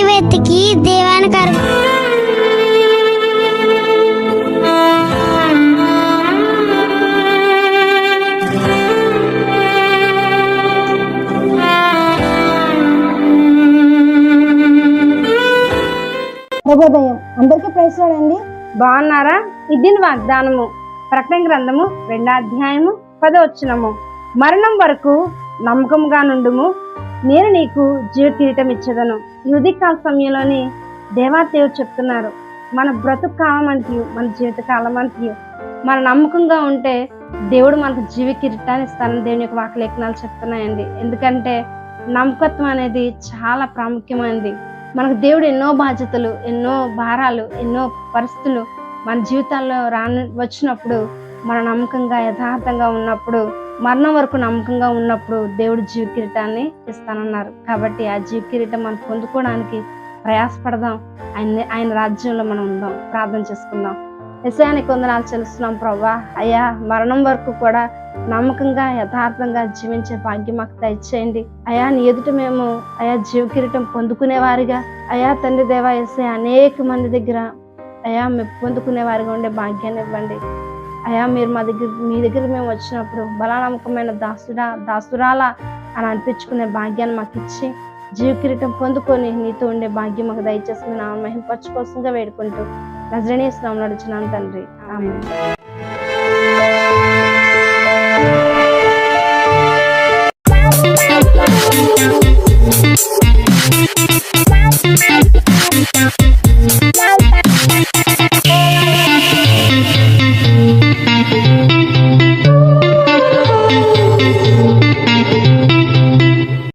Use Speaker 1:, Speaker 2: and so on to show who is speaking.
Speaker 1: వెతికి దేవానికి అర్ప
Speaker 2: ప్రభోదయం అందరికీ ప్రైజ్లాడండి
Speaker 3: బాగున్నారా? ఇది వాగ్దానము. ప్రకటన గ్రంథము రెండో అధ్యాయము పదవచ్చునము మరణం వరకు నమ్మకంగా నుండుము. నేను నీకు జీవ కిరీటం ఇచ్చదను. యుధికాల సమయంలోని దేవాదేవుడు చెప్తున్నారు మన బ్రతుకు కాలం మన జీవిత కాలం మన నమ్మకంగా ఉంటే దేవుడు మనకు జీవ కిరీటాన్ని ఇస్తానని దేవుని యొక్క వాకలేఖనాలు చెప్తున్నాయండి. ఎందుకంటే నమ్మకత్వం అనేది చాలా ప్రాముఖ్యమైనది. మనకు దేవుడు ఎన్నో బాధ్యతలు ఎన్నో భారాలు ఎన్నో పరిస్థితులు మన జీవితాల్లో రాని వచ్చినప్పుడు మన నమ్మకంగా యథార్థంగా ఉన్నప్పుడు మరణం వరకు నమ్మకంగా ఉన్నప్పుడు దేవుడు జీవ కిరీటాన్ని ఇస్తానన్నారు. కాబట్టి ఆ జీవ కిరీటం మనం పొందుకోవడానికి ప్రయాసపడదాం. ఆయన ఆయన రాజ్యంలో మనం ఉందాం. ప్రార్థన చేసుకుందాం. విషయానికి వందనాలు చెల్లిస్తున్నాం ప్రభా అయ్యా మరణం వరకు కూడా నమ్మకంగా యథార్థంగా జీవించే భాగ్యం మాకు దయచేయండి. అయా నీ ఎదుట మేము అయా జీవ కిరీటం పొందుకునే వారిగా అయా తండ్రి దేవా ఎస్ఐ అనేక మంది దగ్గర అయా మేము పొందుకునే వారిగా ఉండే భాగ్యాన్ని ఇవ్వండి. అయా మీరు మా దగ్గర మీ దగ్గర మేము వచ్చినప్పుడు బలానమ్మకమైన దాసుడా దాసురాలా అని అనిపించుకునే భాగ్యాన్ని మాకు ఇచ్చి జీవకిరీటం పొందుకొని నీతో ఉండే భాగ్యం మాకు దయచేసి మీ నామ కోసంగా వేడుకుంటూ నజరణీయ స్నామం నడుచున్నాను తండ్రి. ఆమె